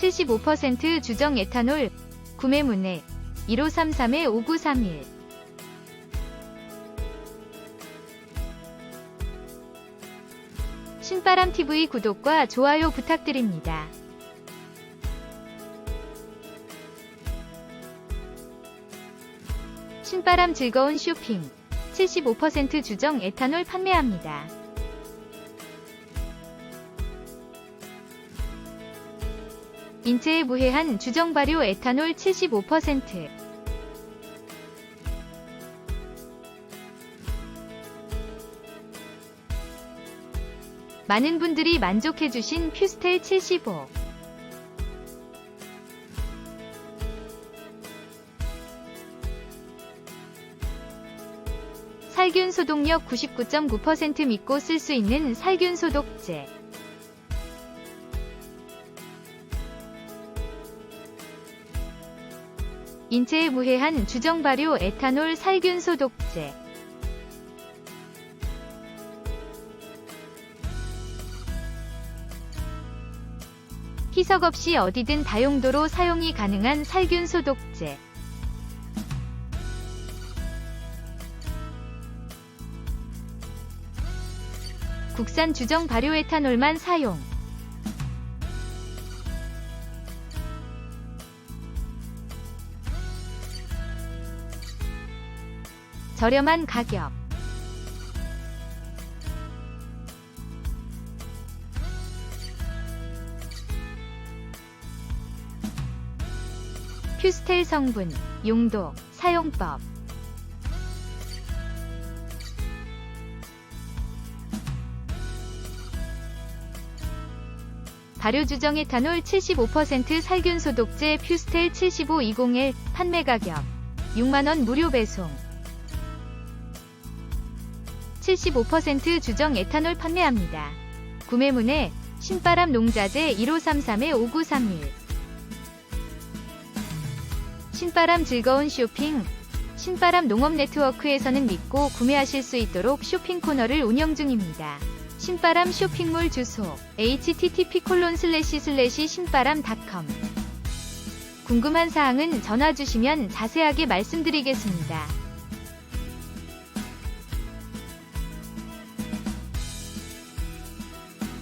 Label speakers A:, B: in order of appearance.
A: 75% 주정 에탄올 구매 문의 1533-5931 신바람TV 구독과 좋아요 부탁드립니다. 신바람 즐거운 쇼핑 75% 주정 에탄올 판매합니다. 인체에 무해한 주정 발효 에탄올 75% 많은 분들이 만족해주신 퓨스텔 75 살균 소독력 99.9% 믿고 쓸 수 있는 살균 소독제. 인체에 무해한 주정 발효 에탄올 살균 소독제. 희석 없이 어디든 다용도로 사용이 가능한 살균 소독제. 국산 주정 발효 에탄올만 사용. 저렴한 가격. 퓨스텔 성분, 용도, 사용법. 발효주정 에탄올 75% 살균 소독제 퓨스텔 75201 판매 가격 6만원 무료 배송 75% 주정 에탄올 판매합니다. 구매문의 신바람 농자재 1533-5931 신바람 즐거운 쇼핑 신바람 농업 네트워크에서는 믿고 구매하실 수 있도록 쇼핑 코너를 운영 중입니다. 신바람 쇼핑몰 주소 http 신바람닷컴 궁금한 사항은 전화 주시면 자세하게 말씀드리겠습니다.